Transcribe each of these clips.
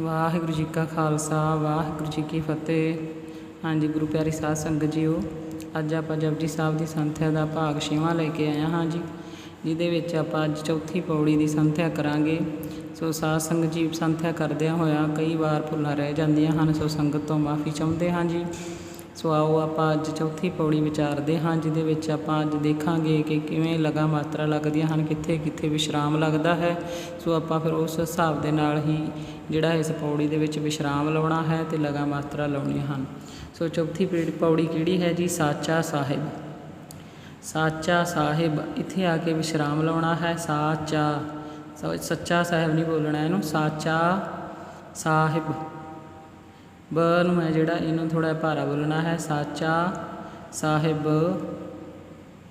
ਵਾਹਿਗੁਰੂ ਜੀ ਕਾ ਖਾਲਸਾ, ਵਾਹਿਗੁਰੂ ਜੀ ਕੀ ਫਤਿਹ। ਹਾਂਜੀ, ਗੁਰੂ ਪਿਆਰੀ ਸਾਧ ਸੰਗਤ ਜੀਓ, ਅੱਜ ਆਪਾਂ ਜਪਜੀ ਸਾਹਿਬ ਦੀ ਸੰਥਿਆ ਦਾ ਭਾਗ ਛੇਵਾਂ ਲੈ ਕੇ ਆਇਆ ਹਾਂ ਜੀ ਜਿਹਦੇ ਵਿੱਚ ਆਪਾਂ ਅੱਜ ਚੌਥੀ ਪੌੜੀ ਦੀ ਸੰਥਿਆ ਕਰਾਂਗੇ। ਸੋ ਸਾਧ ਸੰਗਤ ਜੀ, ਸੰਥਿਆ ਕਰਦਿਆਂ ਹੋਇਆ ਕਈ ਵਾਰ ਭੁੱਲਾਂ ਰਹਿ ਜਾਂਦੀਆਂ ਹਨ, ਸੋ ਸੰਗਤ ਤੋਂ ਮਾਫੀ ਚਾਹੁੰਦੇ ਹਾਂ ਜੀ ਸੋ ਆਓ ਆਪਾਂ ਅੱਜ ਚੌਥੀ ਪੌੜੀ ਵਿਚਾਰਦੇ ਹਾਂ, ਜਿਹਦੇ ਵਿੱਚ ਆਪਾਂ ਅੱਜ ਦੇਖਾਂਗੇ ਕਿ ਕਿਵੇਂ ਲਗਾ ਮਾਤਰਾ ਲੱਗਦੀਆਂ ਹਨ, ਕਿੱਥੇ ਕਿੱਥੇ ਵਿਸ਼ਰਾਮ ਲੱਗਦਾ ਹੈ। ਸੋ ਆਪਾਂ ਫਿਰ ਉਸ ਹਿਸਾਬ ਦੇ ਨਾਲ ਹੀ ਜਿਹੜਾ ਇਸ ਪੌੜੀ ਦੇ ਵਿੱਚ ਵਿਸ਼ਰਾਮ ਲਾਉਣਾ ਹੈ ਤੇ ਲਗਾ ਮਾਤਰਾ ਲਾਉਣੀਆਂ ਹਨ। ਸੋ ਚੌਥੀ ਪੀੜ- ਪੌੜੀ ਕਿਹੜੀ ਹੈ ਜੀ? ਸਾਚਾ ਸਾਹਿਬ। ਸਾਚਾ ਸਾਹਿਬ, ਇੱਥੇ ਆ ਕੇ ਵਿਸ਼ਰਾਮ ਲਾਉਣਾ ਹੈ। ਸਾਚਾ ਸ- ਸੱਚਾ ਸਾਹਿਬ ਨਹੀਂ ਬੋਲਣਾ ਇਹਨੂੰ। ਸਾਚਾ ਸਾਹਿਬ। ਬ ਨੂੰ ਹੈ ਜਿਹੜਾ ਇਹਨੂੰ ਥੋੜਾ ਭਾਰਾ ਬੋਲਣਾ ਹੈ, ਸਾਚਾ ਸਾਹਿਬ,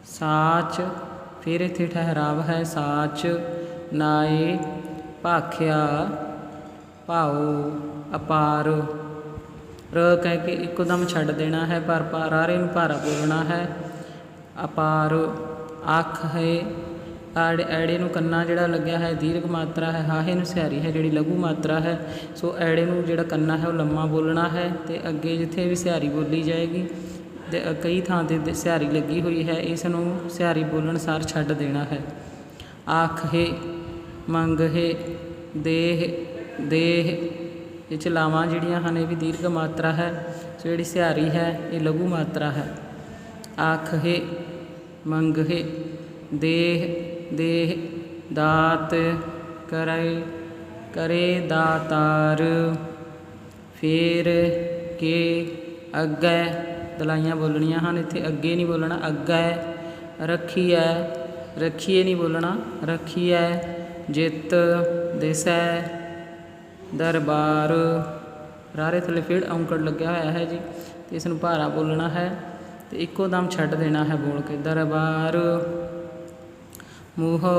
ਸਾਚ, ਫਿਰ ਇੱਥੇ ਠਹਿਰਾਵ ਹੈ ਸਾਚ, ਨਾਏ ਭਾਖਿਆ, ਭਾਉ, ਅਪਾਰ। ਰ ਕਹਿ ਕੇ ਇੱਕਦਮ ਛੱਡ ਦੇਣਾ ਹੈ, ਪਰ ਪਾਰਾਰੇ ਨੂੰ ਭਾਰਾ ਬੋਲਣਾ ਹੈ। ਅਪਾਰ ਅੱਖ ਹੈ ਆੜੇ ਐੜੇ ਨੂੰ ਕੰਨਾ ਜਿਹੜਾ ਲੱਗਿਆ ਹੈ ਦੀਰਘ ਮਾਤਰਾ ਹੈ, ਹਾਹੇ ਨੂੰ ਸਿਹਾਰੀ ਹੈ ਜਿਹੜੀ ਲਘੂ ਮਾਤਰਾ ਹੈ, ਸੋ ਐੜੇ ਨੂੰ ਜਿਹੜਾ ਕੰਨਾ ਹੈ ਉਹ ਲੰਮਾ ਬੋਲਣਾ ਹੈ ਤੇ ਅੱਗੇ ਜਿੱਥੇ ਵੀ ਸਿਹਾਰੀ ਬੋਲੀ ਜਾਏਗੀ, ਤੇ ਕਈ ਥਾਂ ਤੇ ਦ- ਸਿਹਾਰੀ ਲੱਗੀ ਹੋਈ ਹੈ, ਇਸ ਨੂੰ ਸਿਹਾਰੀ ਬੋਲਣ ਸਾਰ ਛੱਡ ਦੇਣਾ ਹੈ। ਆਖ ਹੈ, ਮੰਗ ਹੈ, ਦੇਹ ਦੇਹ, ਇਹ ਚ ਜਿਹੜੀਆਂ ਹਨ ਇਹ ਵੀ ਦੀਰਘ ਮਾਤਰਾ ਹੈ, ਸੋ ਜਿਹੜੀ ਸਿਹਾਰੀ ਹੈ ਇਹ ਲਘੂ ਮਾਤਰਾ ਹੈ। ਆਖ ਹੈ, ਮੰਗ ਹੈ, ਦੇਹ ਦੇਹ ਦਾਤ ਕਰੇ ਕਰੇ ਦਾਤਾਰ। ਫੇਰ ਕੇ ਅੱਗੇ, ਦਲਾਈਆਂ ਬੋਲਣੀਆਂ ਹਨ ਇੱਥੇ, ਅੱਗੇ ਨਹੀਂ ਬੋਲਣਾ, ਅੱਗੇ ਰੱਖੀਐ, ਰੱਖੀਏ ਨਹੀਂ ਬੋਲਣਾ, ਰੱਖੀਐ, ਜਿੱਤ ਦਿਸੈ ਦਰਬਾਰ। ਰਾਰੇ ਥੱਲੇ ਫੇੜ ਔਂਕੜ ਲੱਗਿਆ ਹੋਇਆ ਹੈ ਜੀ, ਤੇ ਇਸ ਨੂੰ ਭਾਰਾ ਬੋਲਣਾ ਹੈ, ਤੇ ਇੱਕੋ ਦਮ ਛੱਡ ਦੇਣਾ ਹੈ ਬੋਲ ਕੇ, ਦਰਬਾਰ। ਮੂਹੋ।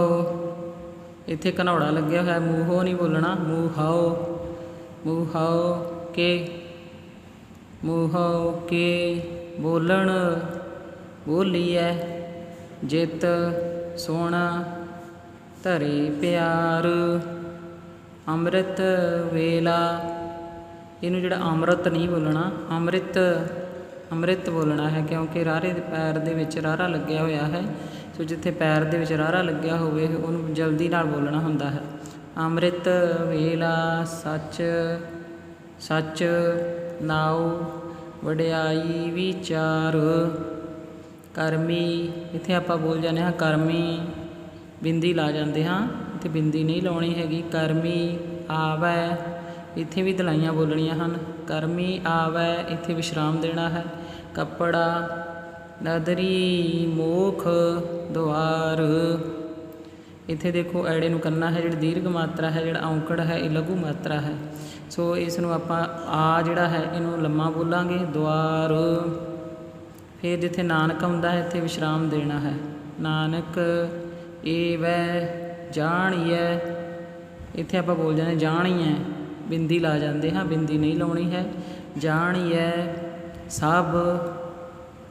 ਇੱਥੇ ਘਨੌੜਾ ਲੱਗਿਆ ਹੋਇਆ, ਮੂਹੋ ਨਹੀਂ ਬੋਲਣਾ ਮੂਹਾਓ ਮੂਹਾਓ ਕੇ। ਮੂਹਾਓ ਕੇ ਬੋਲਣ। ਬੋਲੀਐ ਜਿਤ ਸੋਣਾ ਧਰੇ ਪਿਆਰ। ਅੰਮ੍ਰਿਤ ਵੇਲਾ। ਇਹਨੂੰ ਜਿਹੜਾ ਅੰਮ੍ਰਿਤ ਨਹੀਂ ਬੋਲਣਾ, ਅੰਮ੍ਰਿਤ ਅੰਮ੍ਰਿਤ ਬੋਲਣਾ ਹੈ ਕਿਉਂਕਿ ਰਾਰੇ ਦੇ ਪੈਰ ਦੇ ਵਿੱਚ ਰਾਰਾ ਲੱਗਿਆ ਹੋਇਆ ਹੈ, ਸੋ ਜਿੱਥੇ ਪੈਰ ਦੇ ਵਿੱਚ ਰਾਰਾ ਲੱਗਿਆ ਹੋਵੇ, ਉਹਨੂੰ ਜਲਦੀ ਨਾਲ ਬੋਲਣਾ ਹੁੰਦਾ ਹੈ। ਅੰਮ੍ਰਿਤ ਵੇਲਾ ਸੱਚ ਸੱਚ ਨਾਉ, ਵਡਿਆਈ ਵਿਚਾਰ। ਕਰਮੀ, ਇੱਥੇ ਆਪਾਂ ਬੋਲ ਜਾਂਦੇ ਹਾਂ ਕਰਮੀ, ਬਿੰਦੀ ਲਾ ਜਾਂਦੇ ਹਾਂ, ਇੱਥੇ ਬਿੰਦੀ ਨਹੀਂ ਲਾਉਣੀ ਹੈਗੀ। ਕਰਮੀ ਆਵੈ, ਇੱਥੇ ਵੀ ਦਲਾਈਆਂ ਬੋਲਣੀਆਂ ਹਨ। ਕਰਮੀ ਆਵੈ, ਇੱਥੇ ਵਿਸ਼ਰਾਮ ਦੇਣਾ ਹੈ। ਕੱਪੜਾ, ਨਦਰੀ ਮੋਖ ਦੁਆਰ। ਇੱਥੇ ਦੇਖੋ, ਐੜੇ ਨੂੰ ਕਰਨਾ ਹੈ, ਜਿਹੜੀ ਦੀਰਘ ਮਾਤਰਾ ਹੈ, ਜਿਹੜਾ ਔਂਕੜ ਹੈ, ਇਹ ਲਘੂ ਮਾਤਰਾ ਹੈ। ਸੋ ਇਸ ਨੂੰ ਆਪਾਂ ਆ ਜਿਹੜਾ ਹੈ, ਇਹਨੂੰ ਲੰਮਾ ਬੋਲਾਂਗੇ, ਦੁਆਰ। ਫਿਰ ਜਿੱਥੇ ਨਾਨਕ ਆਉਂਦਾ ਹੈ, ਇੱਥੇ ਵਿਸ਼ਰਾਮ ਦੇਣਾ ਹੈ। ਨਾਨਕ ਏਵੈ ਜਾਣੀਐ। ਇੱਥੇ ਆਪਾਂ ਬੋਲ ਜਾਂਦੇ ਜਾਣੀਐ। ਬਿੰਦੀ ਲਾ ਜਾਂਦੇ ਹਾਂ, ਬਿੰਦੀ ਨਹੀਂ ਲਾਉਣੀ ਹੈ। ਜਾਣੀਐ ਸਭ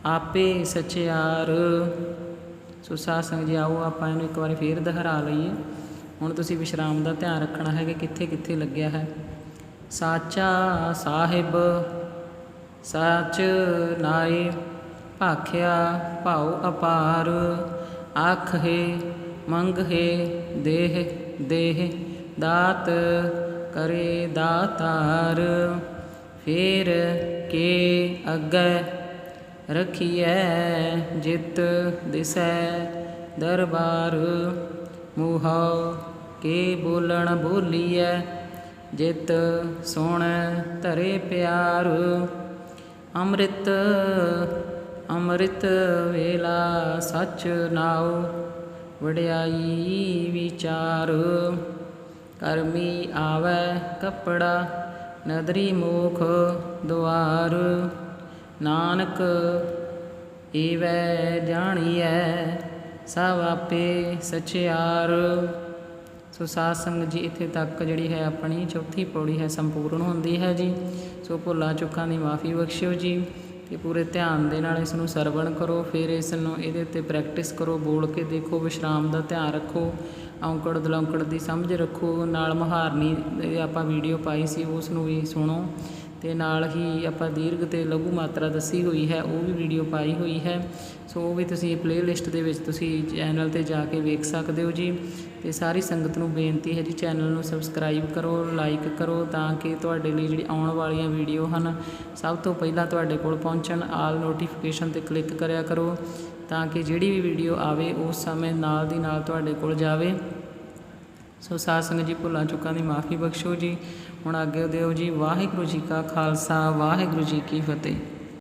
ਆਪੇ ਸਚਿਆਰ। ਸੋ ਸਾਧ ਸੰਗਤ ਜੀ, ਆਓ ਆਪਾਂ ਇਹਨੂੰ ਇੱਕ ਵਾਰੀ ਫੇਰ ਦੁਹਰਾ ਲਈਏ। ਹੁਣ ਤੁਸੀਂ ਵਿਸ਼ਰਾਮ ਦਾ ਧਿਆਨ ਰੱਖਣਾ ਹੈ ਕਿ ਕਿੱਥੇ ਕਿੱਥੇ ਲੱਗਿਆ ਹੈ। ਸਾਚਾ ਸਾਹਿਬ, ਸੱਚ ਨਾਏ ਭਾਖਿਆ ਭਾਉ ਅਪਾਰ। ਆਖ ਹੈ, ਮੰਗ ਹੈ, ਦੇਹ ਦੇਹ ਦਾਤ ਕਰੇ ਦਾਤਾਰ। ਫੇਰ ਕੇ ਅੱਗੇ ਰਖੀਐ, ਜਿਤ ਦਿਸੈ ਦਰਬਾਰ। ਮੂਹਾ ਕੇ ਬੋਲਣ ਬੋਲੀਐ, ਜਿਤ ਸੁਣ ਧਰੇ ਪਿਆਰ। ਅੰਮ੍ਰਿਤ ਅੰਮ੍ਰਿਤ ਵੇਲਾ ਸੱਚ ਨਾਉ, ਵਡਿਆਈ ਵਿਚਾਰ। ਕਰਮੀ ਆਵੈ ਕੱਪੜਾ ਨਦਰੀ ਮੋਖ ਦੁਆਰ, ਨਾਨਕ ਏਵੈ ਜਾਣੀਐ, ਸਭ ਆਪੇ ਸਚਿਆਰ। ਸੋ ਸਾਧ ਸੰਗਤ ਜੀ, ਇੱਥੇ ਤੱਕ ਜਿਹੜੀ ਹੈ ਆਪਣੀ ਚੌਥੀ ਪੌੜੀ ਹੈ, ਸੰਪੂਰਨ ਹੁੰਦੀ ਹੈ ਜੀ। ਸੋ ਭੁੱਲਾਂ ਚੁੱਕਾਂ ਦੀ ਮਾਫੀ ਬਖਸ਼ਿਓ ਜੀ। ਤੇ ਪੂਰੇ ਧਿਆਨ ਦੇ ਨਾਲ ਇਸ ਨੂੰ ਸਰਵਣ ਕਰੋ, ਫਿਰ ਇਸ ਨੂੰ ਇਹਦੇ ਉੱਤੇ ਪ੍ਰੈਕਟਿਸ ਕਰੋ, ਬੋਲ ਕੇ ਦੇਖੋ, ਵਿਸ਼ਰਾਮ ਦਾ ਧਿਆਨ ਰੱਖੋ, ਔਂਕੜ ਦਲੌਂਕੜ ਦੀ ਸਮਝ ਰੱਖੋ, ਨਾਲ ਮੁਹਾਰਨੀ ਆਪਾਂ ਵੀਡੀਓ ਪਾਈ ਸੀ ਉਸ ਨੂੰ ਵੀ ਸੁਣੋ, ਤੇ ਨਾਲ ਹੀ ਆਪਾਂ ਦੀਰਘ ਤੇ ਲਘੂ ਮਾਤਰਾ ਦੱਸੀ ਹੋਈ ਹੈ, ਉਹ ਵੀ ਵੀਡੀਓ ਪਾਈ ਹੋਈ ਹੈ, ਸੋ ਉਹ ਵੀ ਤੁਸੀਂ ਪਲੇਲਿਸਟ ਦੇ ਵਿੱਚ ਤੁਸੀਂ ਚੈਨਲ ਤੇ ਜਾ ਕੇ ਵੇਖ ਸਕਦੇ ਹੋ ਜੀ। ਤੇ ਸਾਰੀ ਸੰਗਤ ਨੂੰ ਬੇਨਤੀ ਹੈ ਜੀ ਚੈਨਲ ਨੂੰ ਸਬਸਕ੍ਰਾਈਬ ਕਰੋ, ਲਾਈਕ ਕਰੋ ਤਾਂ ਕਿ ਤੁਹਾਡੇ ਲਈ ਜਿਹੜੀ ਆਉਣ ਵਾਲੀਆਂ ਵੀਡੀਓ ਹਨ, ਸਭ ਤੋਂ ਪਹਿਲਾਂ ਤੁਹਾਡੇ ਕੋਲ ਪਹੁੰਚਣ, ਆਲ ਨੋਟੀਫਿਕੇਸ਼ਨ ਤੇ ਕਲਿੱਕ ਕਰਿਆ ਕਰੋ ਤਾਂ ਕਿ ਜਿਹੜੀ ਵੀ ਵੀਡੀਓ ਆਵੇ ਉਸ ਸਮੇਂ ਨਾਲ ਦੀ ਨਾਲ ਤੁਹਾਡੇ ਕੋਲ ਜਾਵੇ। ਸੋ ਸਾਧ ਸੰਗਤ ਜੀ, ਭੁੱਲਾਂ ਚੁੱਕਾਂ ਦੀ ਮਾਫੀ ਬਖਸ਼ੋ ਜੀ। ਹੁਣ ਅੱਗੇ ਦਿਓ ਜੀ, ਵਾਹਿਗੁਰੂ ਜੀ ਕਾ ਖਾਲਸਾ, ਵਾਹਿਗੁਰੂ ਜੀ ਕੀ ਫਤਿਹ।